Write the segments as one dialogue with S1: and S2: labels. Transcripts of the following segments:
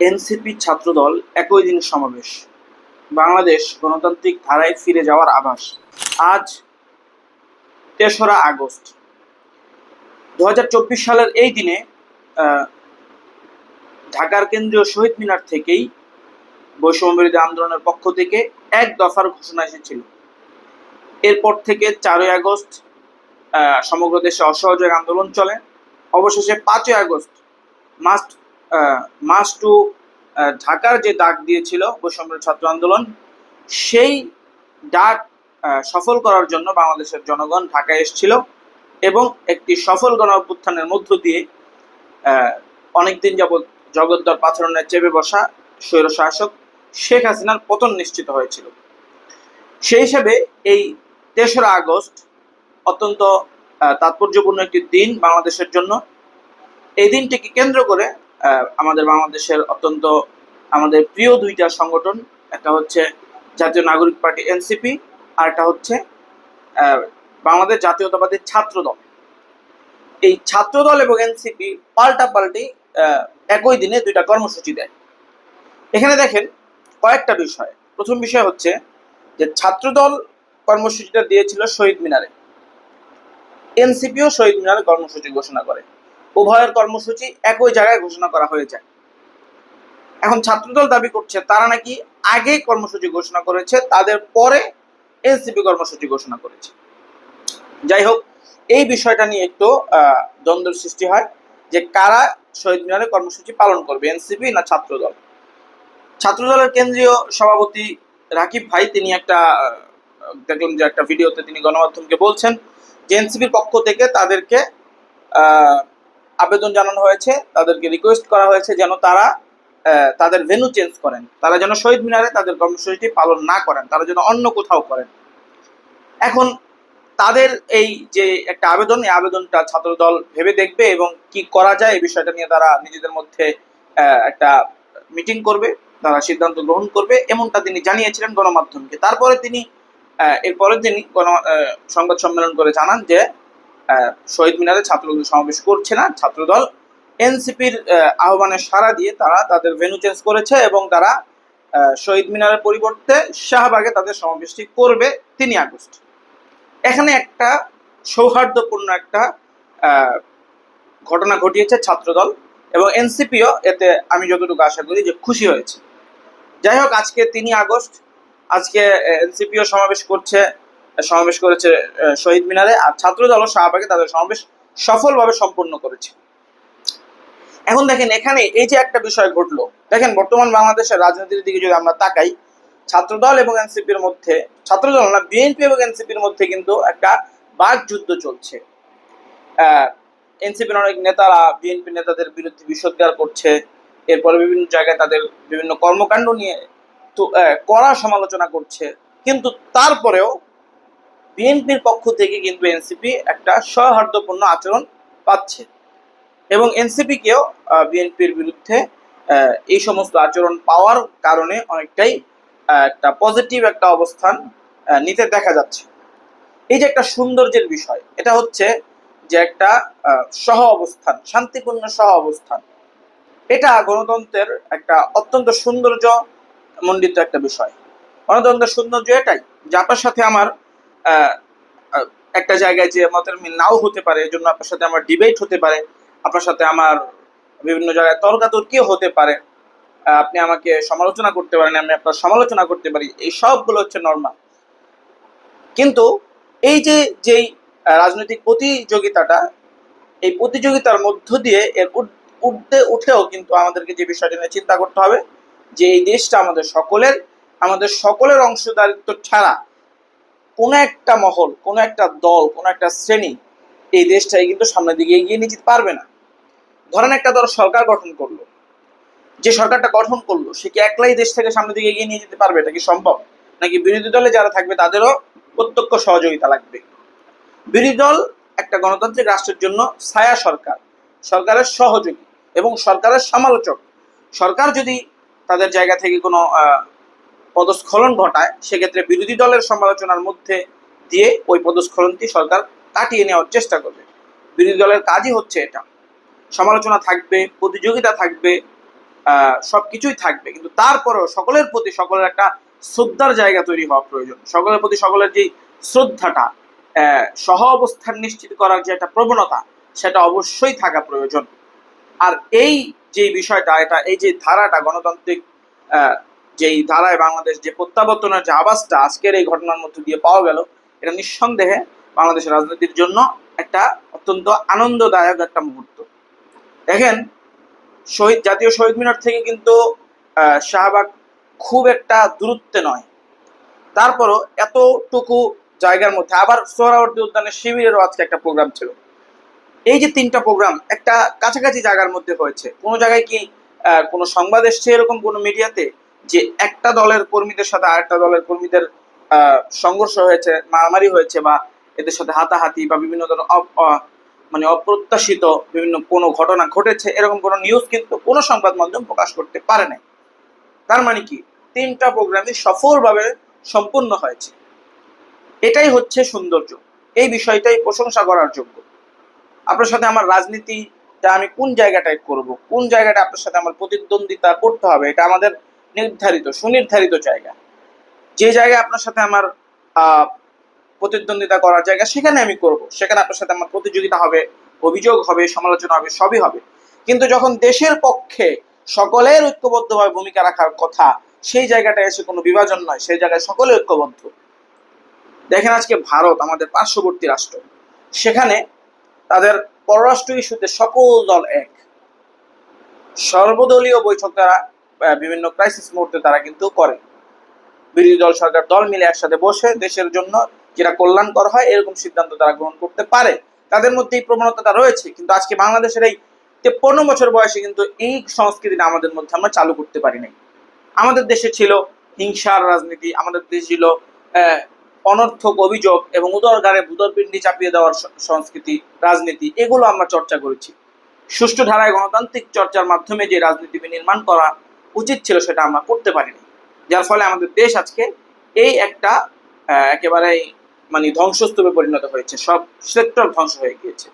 S1: NCP ছাত্রদল একই দিন সমাবেশ। বাংলাদেশ গণতান্ত্রিক ধারায় ফিরে যাওয়ার আভাস। আজ তেসরা আগস্ট। দু সালের এই দিনে ঢাকার কেন্দ্রীয় শহীদ মিনার থেকেই বৈষম্যবিরোধী আন্দোলনের পক্ষ থেকে এক দফার ঘোষণা এসেছিল। এরপর থেকে চারই আগস্ট সমগ্র দেশে অসহযোগ আন্দোলন চলে। অবশেষে পাঁচই আগস্ট, মাস্ট মাস টু ঢাকার যে ডাক দিয়েছিল বৈষম্য ছাত্র আন্দোলন, সেই ডাক সফল করার জন্য বাংলাদেশের জনগণ ঢাকায় এসেছিল এবং একটি সফল গণ অভ্যুত্থানের মধ্য দিয়ে অনেকদিন যাবৎ জগদ্দর পাথরণে চেপে বসা স্বৈর শাসক শেখ হাসিনার পতন নিশ্চিত হয়েছিল। সেই হিসেবে এই তেসরা আগস্ট অত্যন্ত তাৎপর্যপূর্ণ একটি দিন বাংলাদেশের জন্য। এই দিনটিকে কেন্দ্র করে আমাদের বাংলাদেশের অত্যন্ত, আমাদের প্রিয় দুইটা সংগঠন, একটা হচ্ছে জাতীয় নাগরিক পার্টি এনসিপি, আর একটা হচ্ছে বাংলাদেশ জাতীয়তাবাদী ছাত্র দল এই ছাত্র দল এবং এনসিপি পাল্টা পাল্টি একই দিনে দুইটা কর্মসূচি দেয়। এখানে দেখেন কয়েকটা বিষয়। প্রথম বিষয় হচ্ছে যে ছাত্রদল কর্মসূচিটা দিয়েছিল শহীদ মিনারে। এনসিপিও শহীদ মিনারে কর্মসূচি ঘোষণা করে। উভয়ের কর্মসূচি একই জায়গায় ঘোষণা করা হয়ে যায় এখন ছাত্রদল দাবি করছে, তারা নাকি আগে কর্মসূচি ঘোষণা করেছে, তাদের পরে এনসিপি কর্মসূচি ঘোষণা করেছে। যাই হোক, এই বিষয়টা নিয়ে একটু দ্বন্দ্বের সৃষ্টি হয় যে কারা শহীদ মিনারে কর্মসূচি পালন করবে, এনসিপি না ছাত্রদল? ছাত্রদলের কেন্দ্রীয় সভাপতি রাকিব ভাই, তিনি একটা দেখলাম যে একটা ভিডিওতে তিনি গণমাধ্যমকে বলছেন যে এনসিপির পক্ষ থেকে তাদেরকে আবেদন জানানো হয়েছে, তাদেরকে রিকোয়েস্ট করা হয়েছে যেন তারা তাদের ভেনু চেঞ্জ করেন। তারা যেন শহীদ মিনারে তাদের কর্মসূচিটি পালন না করেন, তারা যেন অন্য কোথাও করেন। এখন তাদের এই যে একটা আবেদন, এই আবেদনটা ছাত্রদল ভেবে দেখবে এবং কি করা যায় এই বিষয়টা নিয়ে তারা নিজেদের মধ্যে একটা মিটিং করবে, তারা সিদ্ধান্ত গ্রহণ করবে, এমনটা তিনি জানিয়েছিলেন গণমাধ্যমকে। তারপরে তিনি এরপরে তিনি গণ সংবাদ সম্মেলন করে জানান যে শহীদ মিনারে ছাত্রদল সমাবেশ করছে না। ছাত্রদল এনসিপির আহ্বানে সাড়া দিয়ে তারা তাদের ভেনু চেঞ্জ করেছে এবং তারা শহীদ মিনারের পরিবর্তে শাহবাগে তাদের সমাবেশটি করবে তিনই আগস্ট। এখানে একটা সৌহার্দ্যপূর্ণ একটা ঘটনা ঘটিয়েছে ছাত্রদল এবং এনসিপিও এতে আমি যতটুকু আশা করি যে খুশি হয়েছে। যাই হোক, আজকে তিনই আগস্ট, আজকে এনসিপিও সমাবেশ করছে সমাবেশ করেছে শহীদ মিনারে, আর ছাত্রদলও শাহবাগে তাদের সমাবেশ সফলভাবে সম্পন্ন করেছে। এখন দেখেন, এখানে এই যে একটা বিষয় ঘটলো, দেখেন বর্তমান বাংলাদেশের রাজনীতির দিকে যদি আমরা তাকাই, ছাত্রদল এবং এনসিপির মধ্যে, ছাত্রদল না, বিএনপি এবং এনসিপির মধ্যে কিন্তু একটা বাঘ যুদ্ধ চলছে। এনসিপির অনেক নেতারা বিএনপি নেতাদের বিরুদ্ধে বিষোদ্গার করছে, এরপরে বিভিন্ন জায়গায় তাদের বিভিন্ন কর্মকাণ্ড নিয়ে কড়া সমালোচনা করছে। কিন্তু তারপরেও বিএনপির পক্ষ থেকে কিন্তু এনসিপি একটা সৌহার্দ্যপূর্ণ আচরণ পাচ্ছে। এবং এনসিপিকেও বিএনপির বিরুদ্ধে এই সমস্ত আচরণ পাওয়ার কারণে অনেকটাই একটা পজিটিভ একটা অবস্থান নিতে দেখা যাচ্ছে। এই যে একটা সৌন্দর্যের বিষয়, এটা হচ্ছে যে একটা সহ অবস্থান, শান্তিপূর্ণ সহ অবস্থান। এটা গণতন্ত্রের একটা অত্যন্ত সৌন্দর্য মণ্ডিত একটা বিষয়। গণতন্ত্রের সৌন্দর্য এটাই যে আপনার সাথে আমার একটা জায়গায় যে মতের মিল নাও হতে পারে, এজন্য আপনার সাথে আমার ডিবেট হতে পারে, আপনার সাথে আমার বিভিন্ন জায়গায় তর্কাতর্কিও হতে পারে। আপনি আমাকে সমালোচনা করতে পারেন, আমি আপনার সমালোচনা করতে পারি, এই সবগুলো হচ্ছে নর্মাল কিন্তু এই যে, যেই রাজনৈতিক প্রতিযোগিতাটা, এই প্রতিযোগিতার মধ্য দিয়ে এর ঊর্ধ্বে উঠেও কিন্তু আমাদেরকে যে বিষয়টা নিয়ে চিন্তা করতে হবে, যে এই দেশটা আমাদের সকলের আমাদের সকলের অংশদারিত্ব ছাড়া কোনো একটা মহল, কোনো একটা দল, কোনো একটা শ্রেণি এই দেশটাই কিন্তু সামনের দিকে এগিয়ে নিয়ে যেতে পারবে না। ধরেন একটা ধর সরকার গঠন করল। যে সরকারটা গঠন করল, সে কি একলাই দেশ থেকে সামনের দিকে এগিয়ে নিয়ে যেতে পারবে? এটা কি সম্ভব? নাকি বিরোধী দলে যারা থাকবে, তাদেরও প্রত্যক্ষ সহযোগিতা লাগবে? বিরোধী দল একটা গণতান্ত্রিক রাষ্ট্রের জন্য ছায়া সরকার, সরকারের সহযোগী এবং সরকারের সমালোচক। সরকার যদি তাদের জায়গা থেকে কোনো পদস্খলন ঘটায় সেক্ষেত্রে বিরোধী দলের সমালোচনার মধ্যে দিয়ে ওই পদস্খলনটি সরকার কাটিয়ে নেওয়ার চেষ্টা করবে। বিরোধী দলের কাজই হচ্ছে এটা। সমালোচনা থাকবে প্রতিযোগিতা থাকবে আহ, সবকিছুই থাকবে। কিন্তু তারপরেও সকলের প্রতি সকলের একটা শ্রদ্ধার জায়গা তৈরি হওয়া প্রয়োজন। সকলের প্রতি সকলের যে শ্রদ্ধাটা সহ অবস্থান নিশ্চিত করার যে একটা প্রবণতা সেটা অবশ্যই থাকা প্রয়োজন। আর এই যে বিষয়টা এটা এই যে ধারাটা গণতান্ত্রিক যেই ধারায় বাংলাদেশ যে প্রত্যাবর্তনের যে আবাসটা আজকের এই ঘটনার মধ্যে দিয়ে পাওয়া গেল, এটা নিঃসন্দেহে বাংলাদেশের রাজনীতির জন্য একটা অত্যন্ত আনন্দদায়ক একটা মুহূর্ত। দেখেন, শহীদ, জাতীয় শহীদ মিনার থেকে কিন্তু শাহবাগ খুব একটা দূরত্বে নয়। তারপরও এতটুকু জায়গার মধ্যে, আবার সোহরাওয়ার্দী উদ্যানের শিবিরেরও আজকে একটা প্রোগ্রাম ছিল। এই যে তিনটা প্রোগ্রাম একটা কাছাকাছি জায়গার মধ্যে হয়েছে। কোনো জায়গায় কি কোনো সংবাদ এসছে এরকম কোনো মিডিয়াতে যে একটা দলের কর্মীদের সাথে আরেকটা দলের কর্মীদের সংঘর্ষ হয়েছে, মারামারি হয়েছে বা এদের সাথে হাতাহাতি বা বিভিন্ন ধরনের মানে অপ্রত্যাশিত বিভিন্ন কোনো ঘটনা ঘটেছে, এরকম কোনো নিউজ কিন্তু কোনো সংবাদ মাধ্যম প্রকাশ করতে পারে নাই। তার মানে কি? তিনটা প্রোগ্রামই সফলভাবে সম্পূর্ণ হয়েছে। এটাই হচ্ছে সৌন্দর্য। এই বিষয়টাই প্রশংসা করার যোগ্য। আপনার সাথে আমার রাজনীতিটা আমি কোন জায়গাটায় করব? কোন জায়গাটা আপনার সাথে আমার প্রতিদ্বন্দ্বিতা করতে হবে? এটা আমাদের নির্ধারিত সুনির্ধারিত জায়গা। যে জায়গায় আপনার সাথে আমার প্রতিদ্বন্দ্বিতা করার জায়গা সেখানে আমি করব। সেখানে আপনার সাথে আমার প্রতিযোগিতা হবে অভিযোগ হবে সমালোচনা হবে সবই হবে। কিন্তু যখন দেশের পক্ষে সকলের ঐক্যবদ্ধভাবে ভূমিকা রাখার কথা সেই জায়গাটায় এসে কোনো বিভাজন নয় সেই জায়গায় সকলে ঐক্যবদ্ধ। দেখেন আজকে ভারত আমাদের পার্শ্ববর্তী রাষ্ট্র। সেখানে তাদের পররাষ্ট্র ইস্যুতে সকল দল এক। সর্বদলীয় বৈঠক তারা আহ, বিভিন্ন ক্রাইসিস মুহূর্তে তারা কিন্তু করে। বিরোধী দল, সরকার, দল মিলে একসাথে বসে দেশের জন্য যেটা কল্যাণকর হয়, এরকম সিদ্ধান্ত তারা গ্রহণ করতে পারে। তাদের মধ্যে এই প্রবণতাটা রয়েছে, কিন্তু আজকে বাংলাদেশের এই তেপ্পন্ন বছর বয়সে কিন্তু এই সংস্কৃতিটা আমাদের মধ্যে আমরা চালু করতে পারি নাই। আমাদের দেশে ছিল হিংসার রাজনীতি, আমাদের দেশে ছিল অনর্থক অভিযোগ এবং উদরগারে বুদরপিণ্ডি চাপিয়ে দেওয়ার সংস্কৃতি, রাজনীতি, এগুলো আমরা চর্চা করেছি। সুষ্ঠু ধারায় গণতান্ত্রিক চর্চার মাধ্যমে যে রাজনীতি নির্মাণ করা উচিত ছিল সেটা আমরা করতে পারিনি। যার ফলে আমাদের দেশ আজকে এই একটা আহ, একেবারেই মানে ধ্বংসস্তূপে পরিণত হয়েছে। সব সেক্টর ধ্বংস হয়ে গিয়েছে।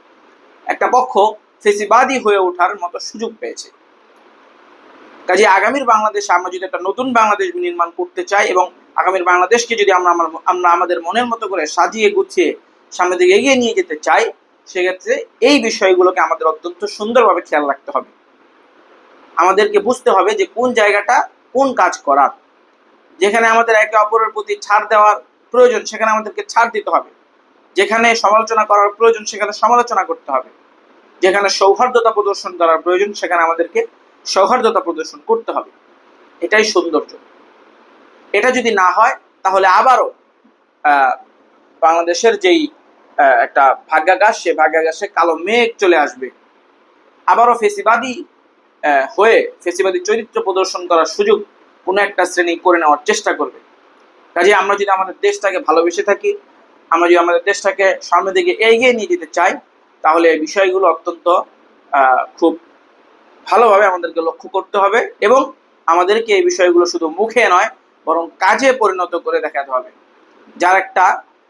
S1: একটা পক্ষ ফেসিবাদী হয়ে ওঠার মতো সুযোগ পেয়েছে। কাজে আগামীর বাংলাদেশে আমরা যদি একটা নতুন বাংলাদেশ নির্মাণ করতে চাই এবং আগামীর বাংলাদেশকে যদি আমার আমরা আমাদের মনের মতো করে সাজিয়ে গুছিয়ে সামনের দিকে এগিয়ে নিয়ে যেতে চাই সেক্ষেত্রে এই বিষয়গুলোকে আমাদের অত্যন্ত সুন্দরভাবে খেয়াল রাখতে হবে। আমাদেরকে বুঝতে হবে যে কোন জায়গাটা কোন কাজ করার। যেখানে আমাদের একে অপরের প্রতি ছাড় দেওয়ার প্রয়োজন, সেখানে আমাদেরকে ছাড় দিতে হবে। যেখানে সমালোচনা করার প্রয়োজন, সেখানে সমালোচনা করতে হবে। যেখানে সৌহার্দ্যতা প্রদর্শন করার প্রয়োজন, সেখানে আমাদেরকে সৌহার্দ্যতা প্রদর্শন করতে হবে। এটাই সৌন্দর্য। এটা যদি না হয়, তাহলে আবারও বাংলাদেশের যেই একটা ভাগ্যাকাশ, সে ভাগ্যাকাশে কালো মেঘ চলে আসবে। আবারও ফেসিবাদী হয়ে ফেসিবাদী চরিত্র প্রদর্শন করার সুযোগ কোনো একটা শ্রেণি করে নেওয়ার চেষ্টা করবে। কাজে আমরা যদি আমাদের দেশটাকে ভালোবেসে থাকি, আমরা যদি আমাদের দেশটাকে সামনের দিকে এগিয়ে নিয়ে যেতে চাই, তাহলে এই বিষয়গুলো অত্যন্ত খুব ভালোভাবে আমাদেরকে লক্ষ্য করতে হবে এবং আমাদেরকে এই বিষয়গুলো শুধু মুখে নয়, বরং কাজে পরিণত করে দেখাতে হবে। যার একটা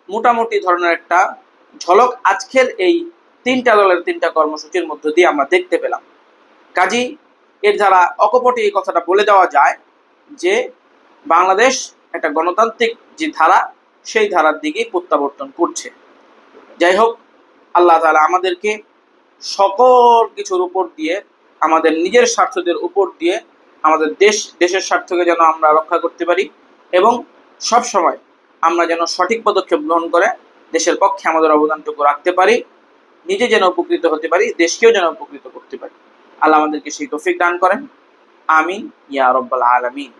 S1: মোটামুটি ধরনের একটা ঝলক আজকের এই তিনটা দলের তিনটা কর্মসূচির মধ্য দিয়ে আমরা দেখতে পেলাম। কাজী এর দ্বারা অকপটে এই কথাটা বলে দেওয়া যায় যে বাংলাদেশ একটা গণতান্ত্রিক যে ধারা, সেই ধারার দিকেই প্রত্যাবর্তন করছে। যাই হোক, আল্লাহ তালা আমাদেরকে সকল কিছুর উপর দিয়ে, আমাদের নিজের স্বার্থদের উপর দিয়ে, আমাদের দেশ, দেশের স্বার্থকে যেন আমরা রক্ষা করতে পারি এবং সব সময় আমরা যেন সঠিক পদক্ষেপ গ্রহণ করে, দেশের পক্ষে আমাদের অবদানটুকু রাখতে পারি, নিজে যেন উপকৃত হতে পারি, দেশকেও যেন উপকৃত করতে পারি। আল্লাহ আমাদেরকে সেই তৌফিক দান করেন। আমিন ইয়া রব্বাল আলামিন।